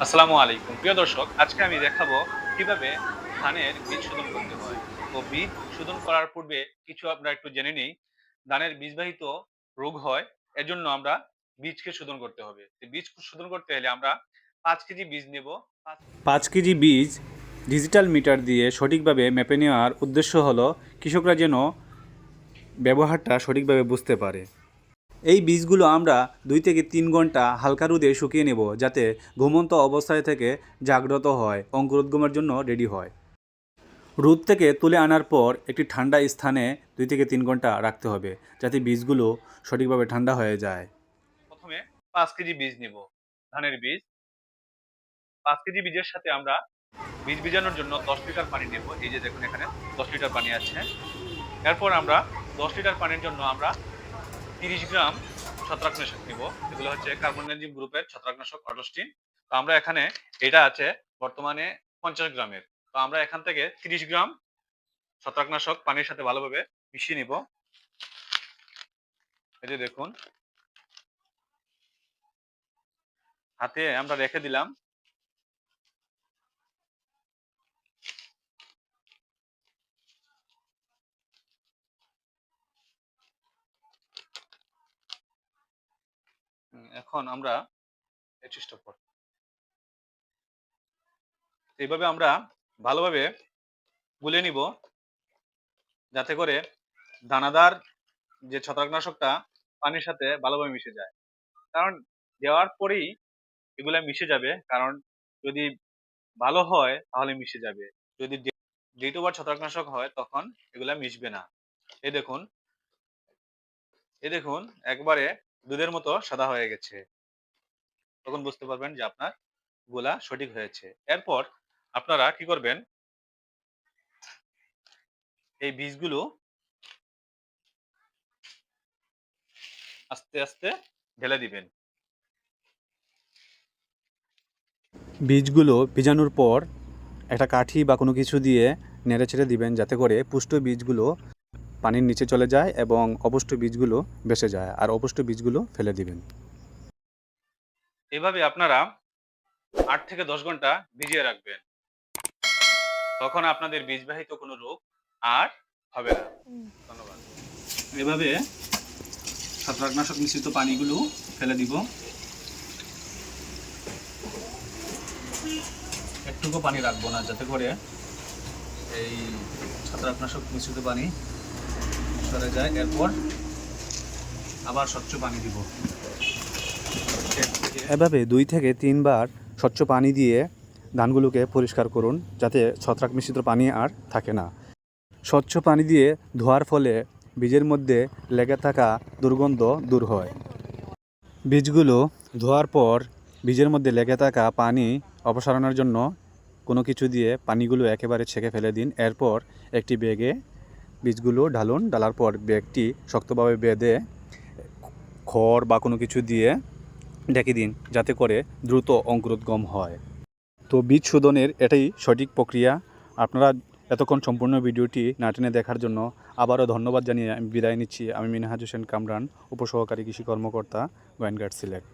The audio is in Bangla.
আসসালামু আলাইকুম। প্রিয় দর্শক, আজকে আমি দেখাবো কীভাবে ধানের বীজ শোধন করতে হয়। তো বীজ শোধন করার পূর্বে কিছু আমরা একটু জেনে নিই। ধানের বীজবাহিত রোগ হয়, এজন্য আমরা বীজকে শোধন করতে হবে। বীজ শোধন করতে হলে আমরা পাঁচ কেজি বীজ নেব। পাঁচ- কেজি বীজ ডিজিটাল মিটার দিয়ে সঠিকভাবে মেপে নেওয়ার উদ্দেশ্য হলো কৃষকরা যেন ব্যবহারটা সঠিকভাবে বুঝতে পারে। এই বীজগুলো আমরা দুই থেকে তিন ঘণ্টা হালকা রোদে শুকিয়ে নেব যাতে ঘুমন্ত অবস্থায় থেকে জাগ্রত হয়, অঙ্কুরোদ্গমের জন্য রেডি হয়। রোদ থেকে তুলে আনার পর একটি ঠান্ডা স্থানে দুই থেকে তিন ঘণ্টা রাখতে হবে যাতে বীজগুলো সঠিকভাবে ঠান্ডা হয়ে যায়। প্রথমে পাঁচ কেজি বীজ নেব, ধানের বীজ। পাঁচ কেজি বীজের সাথে আমরা বীজ বীজানোর জন্য দশ লিটার পানি নেব, এই যে দেখুন এখানে দশ লিটার পানি আছে। এরপর আমরা দশ লিটার পানির জন্য আমরা তিরিশ গ্রাম ছত্রাকনাশক নিব। এগুলো হচ্ছে কার্বনএনজিম গ্রুপের ছত্রাকনাশক অটোস্টিন তো আমরা এখানে এটা আছে বর্তমানে পঞ্চাশ গ্রামের। তো আমরা এখান থেকে তিরিশ গ্রাম ছত্রাকনাশক পানির সাথে ভালোভাবে মিশিয়ে নিব। এই যে দেখুন। হাতে আমরা রেখে দিলাম। এখন আমরা চেষ্টা কর এইভাবে আমরা ভালোভাবে গুলে নিব যাতে করে দানাদার যে ছত্রাকনাশকটা, পানির সাথে ভালোভাবে মিশে যায়। কারণ দেওয়ার পরেই এগুলা মিশে যাবে, কারণ যদি ভালো হয় তাহলে মিশে যাবে। যদি দ্বিতীয়বার ছত্রাকনাশক হয় তখন এগুলা মিশবে না। এই দেখুন এই দেখুন, একবারে দুধের মতো সাদা হয়ে গেছে। তখন বুঝতে পারবেন যে আপনার গোলা সঠিক হয়েছে। এরপর আপনারা কি করবেন? এই বীজগুলো আস্তে আস্তে ঢেলে দিবেন। বীজগুলো ভিজানোর পর একটা কাঠি বা কোনো কিছু দিয়ে নেড়ে ছেড়ে দিবেন যাতে করে পুষ্ট বীজগুলো পানির নিচে চলে যায় এবং অপুষ্ট বীজগুলো বেসে যায়। আর অপুষ্ট বীজগুলো ফেলে দিবেন। এভাবে আপনারা আট থেকে দশ ঘণ্টা ভিজিয়ে রাখবেন। তখন আপনাদের বীজবাহিত কোনো রোগ আর হবে না। ধন্যবাদ। এভাবে ছত্রাকনাশক মিশ্রিত পানিগুলো ফেলে দিব। একটুকু পানি রাখব না, যাতে করে এই ছত্রাকনাশক মিশ্রিত পানি সরে যায়, এরপর আবার স্বচ্ছ পানি দিব। এভাবে দুই থেকে তিনবার স্বচ্ছ পানি দিয়ে ধানগুলোকে পরিষ্কার করুন, যাতে ছত্রাক মিশ্রিত পানি আর থাকে না। স্বচ্ছ পানি দিয়ে ধোয়ার ফলে বীজের মধ্যে লেগে থাকা দুর্গন্ধ দূর হয়। বীজগুলো ধোয়ার পর বীজের মধ্যে লেগে থাকা পানি অপসারণের জন্য কোনো কিছু দিয়ে পানিগুলো একেবারে ছেঁকে ফেলে দিন। এরপর একটি ব্যাগে বীজগুলো ঢালুন, ঢালার পর ব্যাগটি শক্তভাবে বেঁধে খড় বা কোনো কিছু দিয়ে ঢেকে দিন, যাতে করে দ্রুত অঙ্কুরোদ্গম হয়। তো বীজ শোধনের এটাই সঠিক প্রক্রিয়া। আপনারা এতক্ষণ সম্পূর্ণ ভিডিওটি না টেনে দেখার জন্য আবারও ধন্যবাদ জানিয়ে আমি বিদায় নিচ্ছি। আমি মিনহাজ হোসেন কামরান, উপসহকারী কৃষি কর্মকর্তা গোয়েনঘাট সিলেট